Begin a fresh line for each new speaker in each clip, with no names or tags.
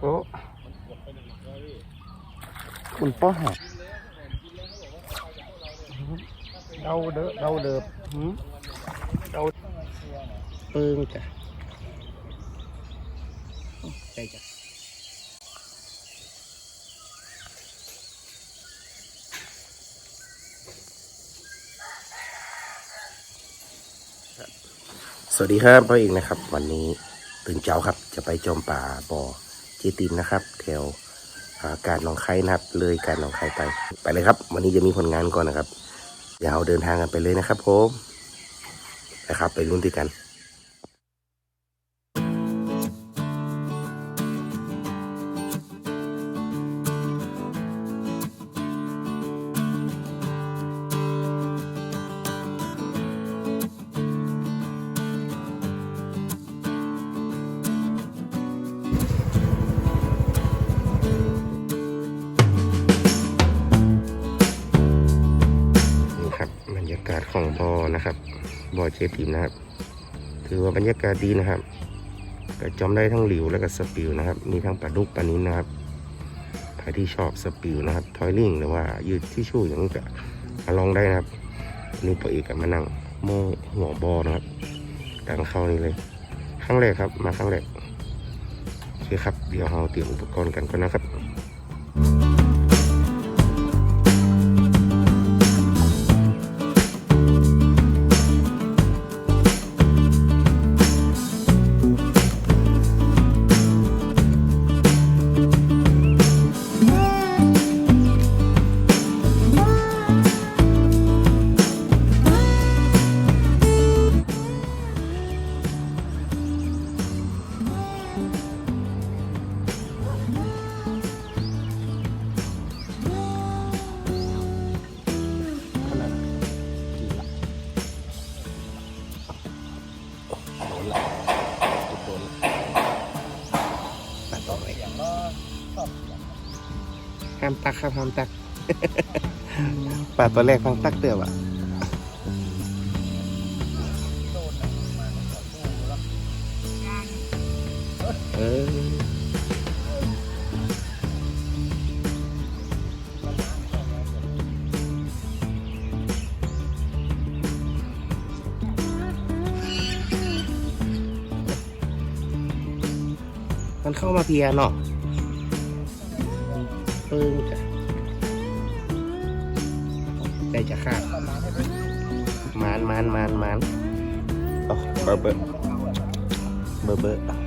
โอ้คุณป้อหาเดาเด้อเดาเด้อหืมเดาปึ้งจ้ะใจจ้ะสวัสดีครับพ่อเอกนะครับ วันนี้ ตื่นเช้าครับ จะไปจอมป่าบ่อเจตินนะครับ แถวาการหนองไข้นะครับ เลยการหนองไข้ไป ไปเลยครับ วันนี้จะมีผลงานก่อนนะครับเดี๋ยวเราเดินทางกันไปเลยนะครับผมนะครับไปรุ่นที่กันากาศของบ่อนะครับบ่อเจติมนะครับ ถือว่าบรรยากาศดีนะครับก็จอมได้ทั้งหลิวแล้วก็สปิวนะครับ มีทั้งปลาดุกปลานิ้นนะครับใครที่ชอบสปิวนะครับทอยลิงหรือว่ายืดที่ชู่อย่างนี้ก็มาลองได้นะครับ นี่ปอเอกก็มานั่งโม่หัวบ่อนะครับดังเข้านี่เลยครั้งแรกครับมาครั้งแรกโอเคครับเดี๋ยวเราเตรียมอุปกรณ์กันก่อนนะครับ ตักครับห้ามตักปลาตัวแรกฟังตักเตือบอะเออมันเข้ามาเพียเนาะ ปึ้งจ้ะใจจะขาดมานมานมานมานโอ้เบอร์เบอร์เบอร์เบอร์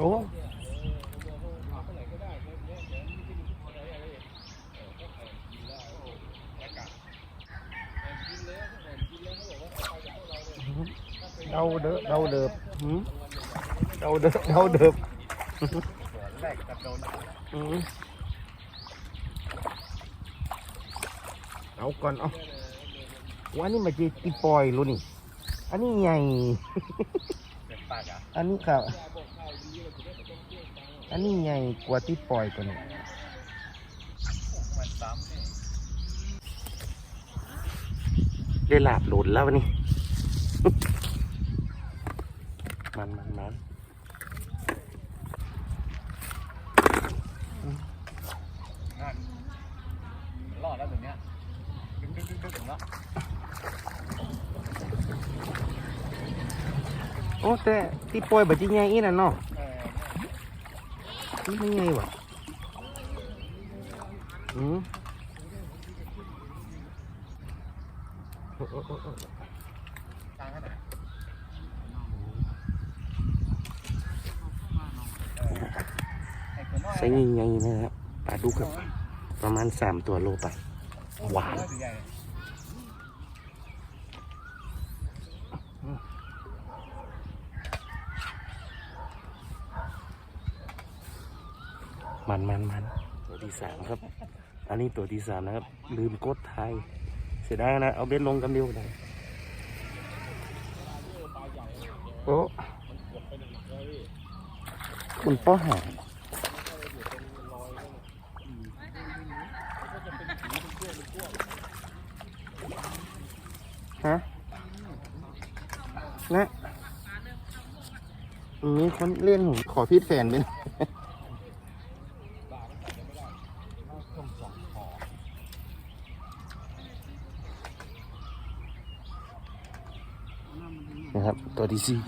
โอ้เดาเด้อเดาเด้อหืมเดาเด้อเดาเด้อ
แรกจะโดน
เอาก่อนเอาวันนี้มาจีตีปล่อยรู้นี่อันนี้ใหญ่
อั
นนี้ครับ นนี้ใหญ่กว่าที่ปล่อยตัวนี้
มันซ้ำนี่
ได้หลาบหลุดแล้ววันนี้ มันมันมัน
นั่นมันรอดแล้วตัวเนี้ยดึงดึงดึงดึงถึงแล้ว
โอ้แต่ที่ปล่อยแบบจีใหญ่อีนั่นเนาะ
เออ
นี่ไม่ใหญ่ว่ะอืมโอ้โอ้โอ้โอ้
กลางขนาด
ใส่ใหญ่ๆนะครับปลาดุกครับ ประมาณสามตัวโลไปหวาน
ใหญ่
มันมันมันตัวที่สามครับ อันนี้ตัวที่สามนะครับ ลืมกดไทย เสียดายนะ เอาเบ็ดลงกันเดียวได้โอ้คุณป้อหาฮะนะมีคนเล่นขอพีดแฟนเป็น นะครับ ตัว ที่สี่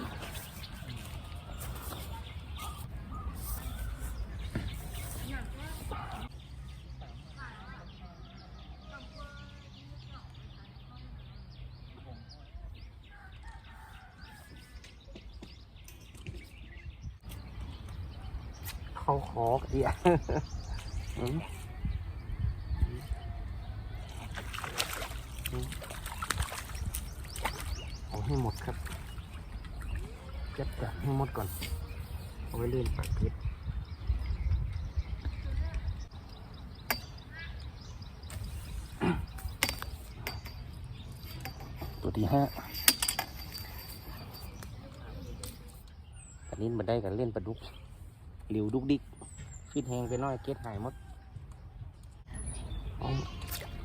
เขาคอเดียวอืมอืมเอาให้หมดครับ จัดการให้หมดก่อน เอาไว้เล่นปากเพชร ตัวที่ห้าอันนี้มาได้กันเล่นปลาดุกหลิวดุกดิกฟิตแหงไปน้อยเก็ตหายหมด เอา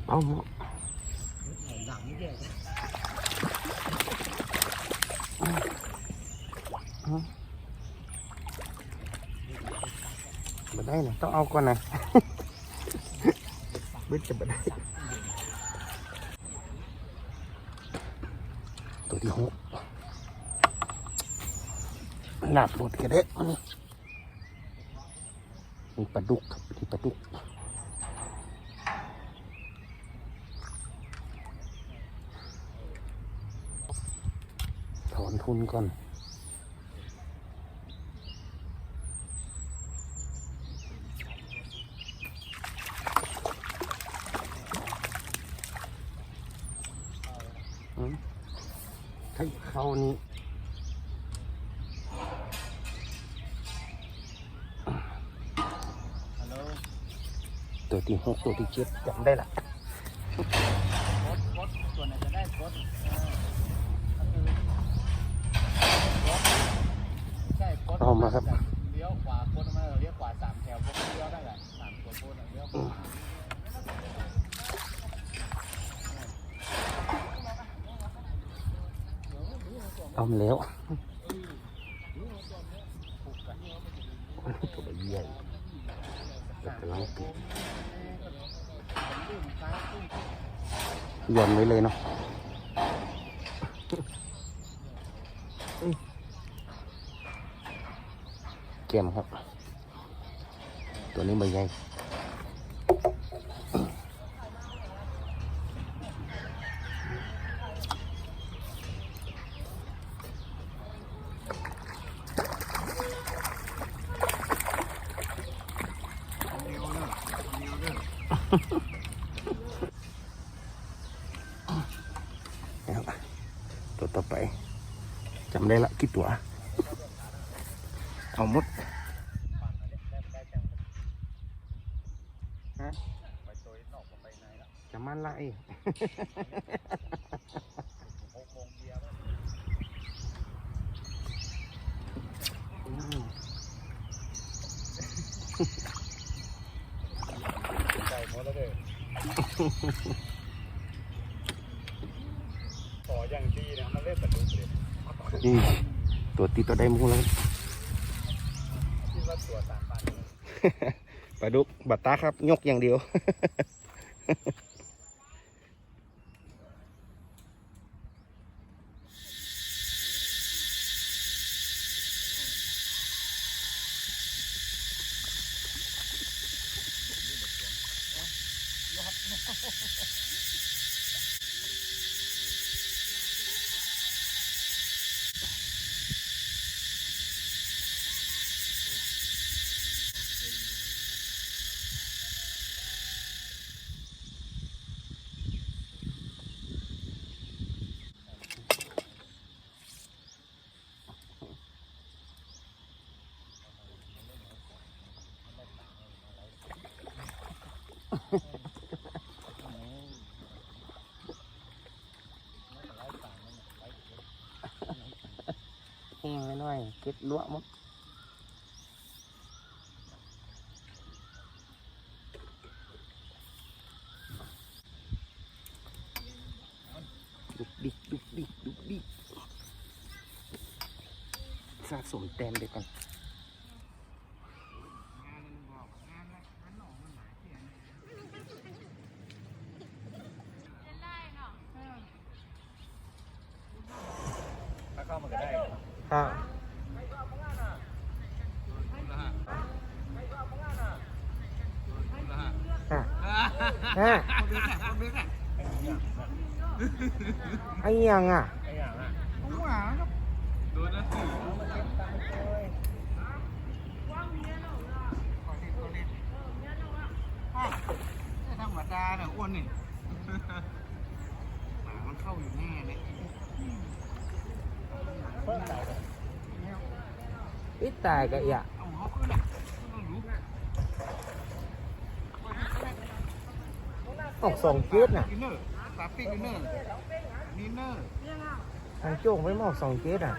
เอาหมดมาได้นะต้องเอาก่อนนะเบิ้จะมาได้ ตัวที่หก หลับรถกระเด็กมันนี่มีปลาดุกครับมีปลาดุกถอนทุนก่อนอืมถ้เขานี้
ฮัลโหล
ตัวที่หกตัวที่เจ็ดจำได้ละ
เอา
มาครับ
เลี้ยวขวาโคตรมาเราเลี้ยวขวาสามแถวโคตรเลี้ยวได้แหละสามตัวโคตรเลี้ยวขวา
เอาแล้วตัวใหญ่ ตับกำลังติดย่อนไว้เลยเนาะเกมครับ ตัวนี้ใบใหญ่ นะครับตัวต่อไปจำ ได้ละกี่ตัว เอาหมดฮะ
ไปตัวนอกไปไหนละ
จะมันละไอ้
หกโมงเบียร์แล้ว
อืม
ใจหมดแล้วเด้อขออย่างดีนะมันเล่นประตูเลย
นี่ตัวตีตัวได้มุ่งแล้วปลาดุกบัตตาครับ ยกอย่างเดียว Oh, ไว้หน่อยเก็ดลวกมั้งดุกดิกดุกดิกดุกดิกสะสมแต้มไปก่อน
ถ้าเข้ามาก็ได้
ครับฮะ ฮะไอ้ยังอะ
อ้อย่างอะ
ดูนะสิ
ธรรมดาเนี่ยอ้วนนี่หมามันเข้าอยู่แน่เลย
ít tài cái ạ
เอาเขาขึ้นอะต้องรู้
อกสองเกี
ยรน่ะนเนอร์สามปีนเนอร์นเนอร์
ทางโจ้งไม่หมอกสองเกียรอะ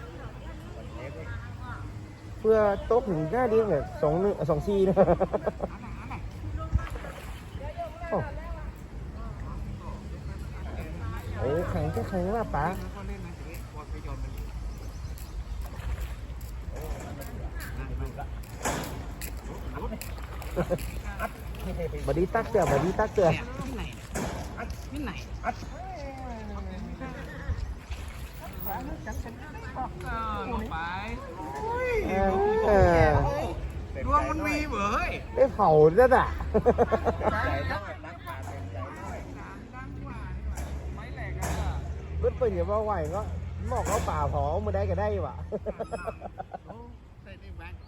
เพื่อโต๊ะหนึ่งหน้า
เดียวเนี่ยสองหนึ่งสองซีนะโอ้โหแข็ง
ก็แข็งว่าป๋า
บอดี้ตักเสือบอดี้ตักเสือไม่ไห
นลง
ดวงมันมีเว้ย
ได้
เผาเล้วอะ
รถเปิดอย่าว่าไหวก็บ
อกเขาป่าพ
อมาได้ก็ได้วะ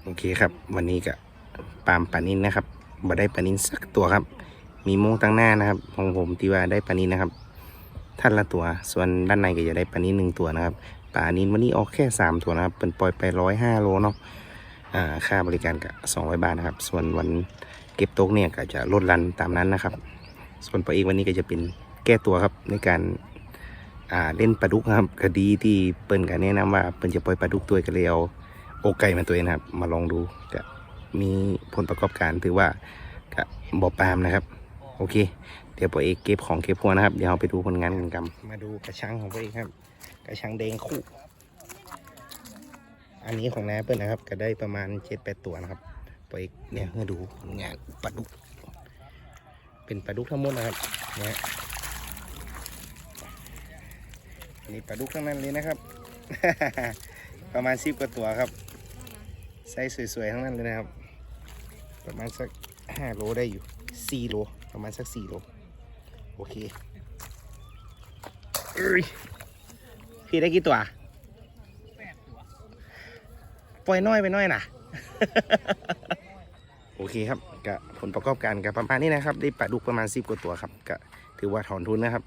โอเคครับ วันนี้ก็ ปาล์มปานินนะครับบ่ได้ปานินสักตัวครับ มีโมงตั้งหน้านะครับ ของผมที่ว่าได้ปานินนะครับท่านละตัว ส่วนด้านในก็จะได้ปานินหนึ่งตัวนะครับปานินวันนี้ออกแค่สามตัวนะครับเป็นปล่อยไปร้อยห้าโลเนาะอ่าค่าบริการก็สองร้อยบาทนะครับ ส่วนวันเก็บโตกเนี่ยก็จะลดรันตามนั้นนะครับ ส่วนปลาอีกวันนี้ก็จะเป็นแก้ตัวครับในการอ่าเล่นปลาดุกครับคดีที่เปิ้นกันแนะนำว่าเปิ้นจะปล่อยปลาดุกตัวก็เลยเอาโอไก่มาตัวเองครับ มาลองดูก็ มีผลประกอบการถือว่าก็บอปามนะครับ โอเค เดี๋ยวปอเอกเก็บของเก็บพวนะครับ เดี๋ยวเราไปดูผลงานกันกันมาดูกระชังของปอเอกครับ กระชังแดงคู่ อันนี้ของน้าเปิ้ลนะครับ ก็ได้ประมาณเจ็ดแปดตัวนะครับปอเอกเนี่ยมาดูผลงานปลาดุก เป็นปลาดุกทั้งหมดนะครับนะฮะอันนี้ปลาดุกทั้งนั้นเลยนะครับ ประมาณสิบกว่าตัวครับไซส์สวยๆทั้งนั้นเลยนะครับ ประมาณสักห้าโลได้อยู่สี่โลประมาณสักสี่โลโอเคเอ้ยพี่ได้กี่ตัว
ปดตัว
ปล่อยน้อยไปน้อยนะโอเคครับก็ผลประกอบการกับประมาณนี้นะครับ ได้ปลาดุกประมาณสิบกว่าตัวครับก็ถือว่าถอนทุนนะครับ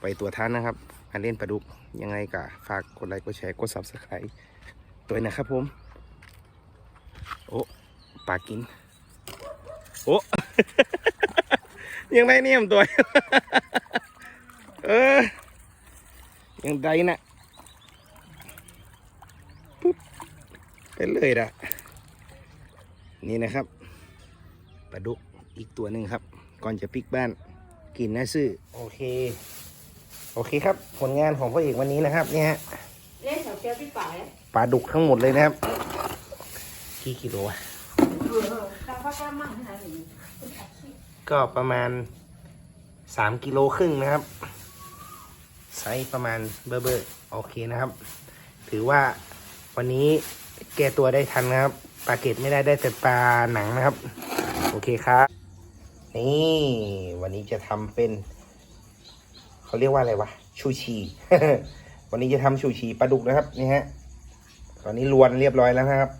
ไปตัวท่านนะครับมาเล่นปลาดุกยังไงก็ฝากกดไลค์กดแชร์กด subscribe ตัวนะครับผม โอ้ ปลากิน โอ้ ยังได้เนี่ยมตัว เออ ยังได้นะปุ๊บไปเลยละนี่นะครับ ปลาดุกอีกตัวหนึ่งครับ ก่อนจะปิกบ้าน กินนะซื้อโอเค โอเคครับ ผลงานของพ่อเอกวันนี้นะครับ เนี่ยฮะ
เล่นแถวเชียวพี่ป๋าย
ปลาดุกทั้งหมดเลยนะครับ กี่กิโลอะ
ตา พ่อแก้มมากขนาดนี้
ก็ประมาณสามกิโลครึ่งนะครับ ไซส์ประมาณเบอร์เบอร์โอเคนะครับ ถือว่าวันนี้แก้ตัวได้ทันนะครับปลาเกตไม่ได้ได้แต่ปลาหนังนะครับ โอเคครับ นี่วันนี้จะทำเป็น เขาเรียกว่าอะไรวะ ชูชี วันนี้จะทำชูชีปลาดุกนะครับนี่ฮะ ตอนนี้ลวนเรียบร้อยแล้วนะครับ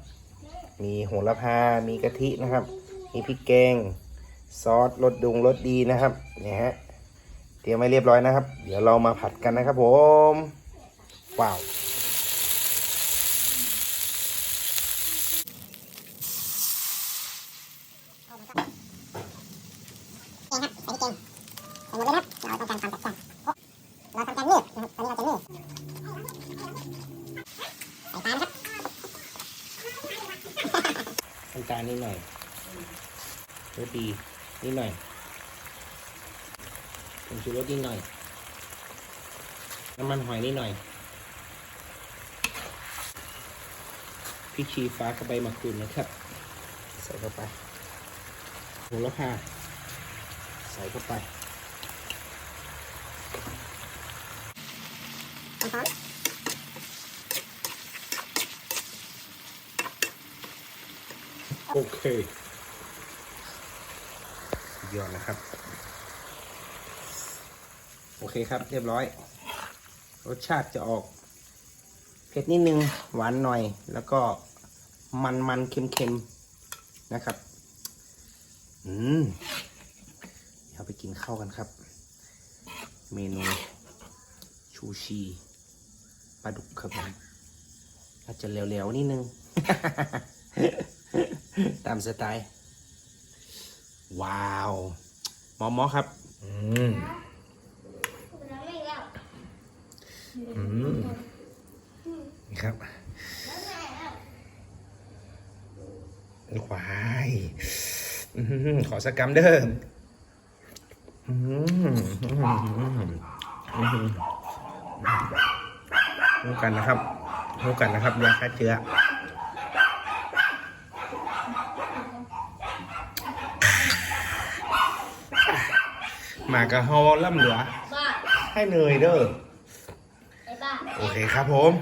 มีโหระพา มีกะทินะครับ มีพริกแกง ซอสรสดุงรสดีนะครับเนี่ยฮะเตรียมไว้เรียบร้อยนะครับ เดี๋ยวเรามาผัดกันนะครับผมว้าว
เราทำการเงียบนะครับตอนนี้เราจะเงียบใส่ตานะครับ
น้ำตาลนิดหน่อยรสดีนิดหน่อยผงชูรส นิดหน่อย น้ำมันหอยนิดหน่อย พริกชี้ฟ้ากับใบมะกรูดนะครับ ใส่เข้าไปโหระพาใส่เข้าไป
น้ำหอม
โอเคสุดยอดนะครับโอ เคครับ เรียบร้อย รสชาติจะออก เผ็ดนิดนึง หวานหน่อย แล้วก็มันมันๆเค็มๆนะครับ อืมเดี๋ยวไปกินข้าวกันครับ เมนูชูชีปลาดุกครับผมอาจจะเหลวๆนิดนึง ตามสไตล์ ว้าว หมอมอครับ อืม อืมนี่ครับควายขอสกกรรมเด้อมรู้กันนะครับรู้กันนะครับยาฆ่าเชื้อหมากระฮอล่ำเหลือ ให้เนยเด้อ โอเคครับผม